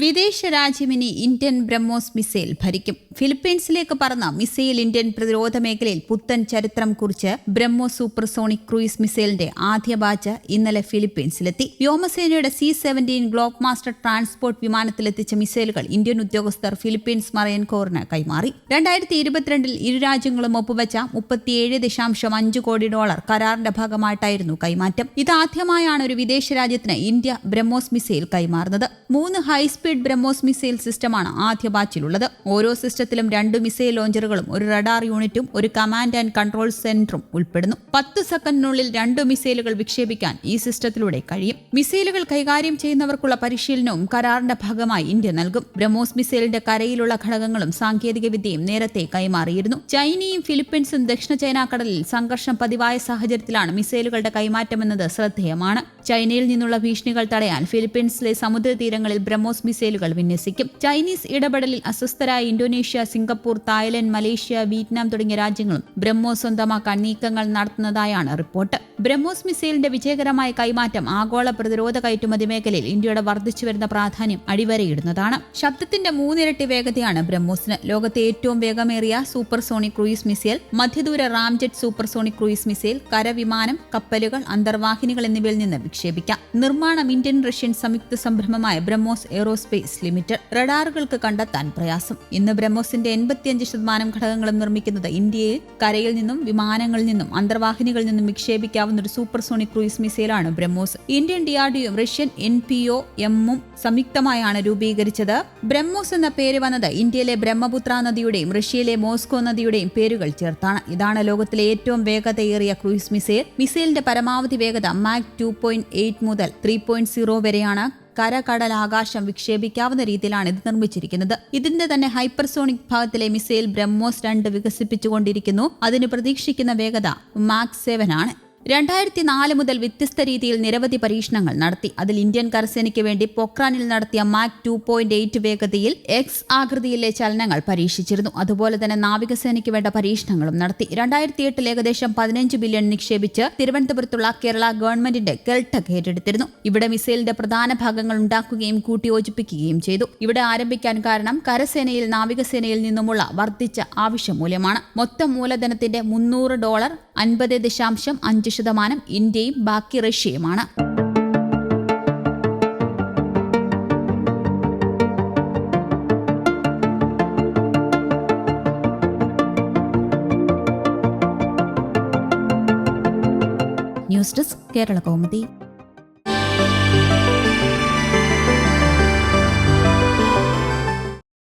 വിദേശ രാജ്യമിനി Indian BrahMos missile ഭരിക്കും. ഫിലിപ്പീൻസിലേക്ക് പറന്ന മിസൈൽ ഇന്ത്യൻ പ്രതിരോധ മേഖലയിൽ പുത്തൻ ചരിത്രം കുറിച്ച് ബ്രഹ്മോസ് സൂപ്പർസോണിക് ക്രൂയിസ് മിസൈലിന്റെ ആദ്യ ബാച്ച് ഇന്നലെ ഫിലിപ്പീൻസിലെത്തി. വ്യോമസേനയുടെ C seventeen globe master transport വിമാനത്തിലെത്തിച്ച മിസൈലുകൾ ഇന്ത്യൻ ഉദ്യോഗസ്ഥർ ഫിലിപ്പീൻസ് മറൈൻ കോറിന് കൈമാറി. രണ്ടായിരത്തി ഇരുപത്തിരണ്ടിൽ ഇരു രാജ്യങ്ങളും ഒപ്പുവച്ച മുപ്പത്തിയേഴ് ദശാംശം അഞ്ച് കോടി ഡോളർ കരാറിന്റെ ഭാഗമായിട്ടായിരുന്നു കൈമാറ്റം. ഇതാദ്യമായാണ് ഒരു വിദേശ രാജ്യത്തിന് ഇന്ത്യ ബ്രഹ്മോസ് മിസൈൽ കൈമാറുന്നത്. മൂന്ന് ഹൈസ്പീഡ് ബ്രഹ്മോസ് മിസൈൽ സിസ്റ്റമാണ് ആദ്യ ബാച്ചിലുള്ളത് ഓരോ സിസ്റ്റത്തിലും രണ്ട് മിസൈൽ ലോഞ്ചറുകളും ഒരു റഡാർ യൂണിറ്റും ഒരു കമാൻഡ് ആൻഡ് കൺട്രോൾ സെന്ററും ഉൾപ്പെടുന്നു. പത്ത് സെക്കൻഡിനുള്ളിൽ രണ്ട് മിസൈലുകൾ വിക്ഷേപിക്കാൻ ഈ സിസ്റ്റത്തിലൂടെ കഴിയും. മിസൈലുകൾ കൈകാര്യം ചെയ്യുന്നവർക്കുള്ള പരിശീലനവും കരാറിന്റെ ഭാഗമായി ഇന്ത്യ നൽകും. ബ്രഹ്മോസ് മിസൈലിന്റെ കരയിലുള്ള ഘടകങ്ങളും സാങ്കേതിക വിദ്യയും നേരത്തെ കൈമാറിയിരുന്നു. ചൈനയും ഫിലിപ്പീൻസും ദക്ഷിണ ചൈന കടലിൽ സംഘർഷം പതിവായ സാഹചര്യത്തിലാണ് മിസൈലുകളുടെ കൈമാറ്റമെന്നത് ശ്രദ്ധേയമാണ്. ചൈനയിൽ നിന്നുള്ള ഭീഷണികൾ തടയാൻ ഫിലിപ്പീൻസിലെ സമുദ്രതീരങ്ങളിൽ ബ്രഹ്മോസ് മിസൈലുകൾ വിന്യസിക്കും. ചൈനീസ് ഇടപെടലിൽ അസ്വസ്ഥരായ Indonesia Singapore Thailand Malaysia Vietnam തുടങ്ങിയ രാജ്യങ്ങളും ബ്രഹ്മോസ് സ്വന്തമാക്കാൻ നീക്കങ്ങൾ നടത്തുന്നതായാണ് റിപ്പോർട്ട്. ബ്രഹ്മോസ് മിസൈലിന്റെ വിജയകരമായ കൈമാറ്റം ആഗോള പ്രതിരോധ കയറ്റുമതി മേഖലയിൽ ഇന്ത്യയുടെ വർദ്ധിച്ചുവരുന്ന പ്രാധാന്യം അടിവരയിടുന്നതാണ്. ശബ്ദത്തിന്റെ മൂന്നിരട്ടി വേഗതയാണ് ബ്രഹ്മോസിന്. ലോകത്തെ ഏറ്റവും വേഗമേറിയ സൂപ്പർസോണിക് ക്രൂയിസ് മിസൈൽ മധ്യദൂര റാംജെറ്റ് സൂപ്പർസോണിക് ക്രൂയിസ് മിസൈൽ കരവിമാനം കപ്പലുകൾ അന്തർവാഹിനികൾ എന്നിവയിൽ നിന്ന് വിക്ഷേപിക്കാം. നിർമ്മാണം ഇന്ത്യൻ റഷ്യൻ സംയുക്ത സംരംഭമായ ബ്രഹ്മോസ് എയ്റോസ്പേസ് ലിമിറ്റഡ് റഡാറുകൾക്ക് കണ്ടെത്താൻ പ്രയാസം. ഇന്ന് ബ്രഹ്മോസിന്റെ എൺപത്തിയഞ്ച് ശതമാനം ഘടകങ്ങളും നിർമ്മിക്കുന്നത് ഇന്ത്യയിൽ കരയിൽ നിന്നും വിമാനങ്ങളിൽ നിന്നും അന്തർവാഹിനികളിൽ നിന്നും വിക്ഷേപിക്കാവുന്ന ഒരു സൂപ്പർ സോണിക് ക്രൂയിസ് മിസൈലാണ് ബ്രഹ്മോസ് ഇന്ത്യൻ ഡിആർഡിയും റഷ്യൻ എൻ പി ഒ എമ്മും സംയുക്തമായാണ് രൂപീകരിച്ചത്. ബ്രഹ്മോസ് എന്ന പേര് വന്നത് ഇന്ത്യയിലെ ബ്രഹ്മപുത്ര നദിയുടെയും റഷ്യയിലെ മോസ്കോ നദിയുടെയും പേരുകൾ ചേർത്താണ്. ഇതാണ് ലോകത്തിലെ ഏറ്റവും വേഗതയേറിയ ക്രൂയിസ് മിസൈൽ മിസൈലിന്റെ പരമാവധി വേഗത മാക് ടു മുതൽ ത്രീ വരെയാണ്. കര കടൽ ആകാശം വിക്ഷേപിക്കാവുന്ന രീതിയിലാണ് ഇത് നിർമ്മിച്ചിരിക്കുന്നത്. ഇതിന്റെ തന്നെ ഹൈപ്പർസോണിക് ഭാഗത്തിലെ മിസൈൽ ബ്രഹ്മോസ് രണ്ട് വികസിപ്പിച്ചുകൊണ്ടിരിക്കുന്നു. അതിന് പ്രതീക്ഷിക്കുന്ന വേഗത മാക് സെവൻ ആണ്. രണ്ടായിരത്തി നാല് മുതൽ വ്യത്യസ്ത രീതിയിൽ നിരവധി പരീക്ഷണങ്ങൾ നടത്തി. അതിൽ ഇന്ത്യൻ കരസേനയ്ക്ക് വേണ്ടി പൊക്രാനിൽ നടത്തിയ മാക് ടു പോയിന്റ് എയ്റ്റ് വേഗതയിൽ എക്സ് ആകൃതിയിലെ ചലനങ്ങൾ പരീക്ഷിച്ചിരുന്നു. അതുപോലെ തന്നെ നാവികസേനയ്ക്ക് വേണ്ട പരീക്ഷണങ്ങളും നടത്തി. രണ്ടായിരത്തി എട്ടിൽ ഏകദേശം പതിനഞ്ച് ബില്യൺ നിക്ഷേപിച്ച് തിരുവനന്തപുരത്തുള്ള കേരള ഗവൺമെന്റിന്റെ കെൽട്ടക് ഏറ്റെടുത്തിരുന്നു. ഇവിടെ മിസൈലിന്റെ പ്രധാന ഭാഗങ്ങൾ ഉണ്ടാക്കുകയും കൂട്ടിയോജിപ്പിക്കുകയും ചെയ്തു. ഇവിടെ ആരംഭിക്കാൻ കാരണം കരസേനയിൽ നാവികസേനയിൽ നിന്നുമുള്ള വർദ്ധിച്ച ആവശ്യമൂല്യമാണ്. മൊത്തം മൂലധനത്തിന്റെ മുന്നൂറ് ഡോളർ അൻപത് ദശാംശം അഞ്ച് ശതമാനം ഇന്ത്യയും ബാക്കി റഷ്യയുമാണ്. News desk Kerala Kaumudi.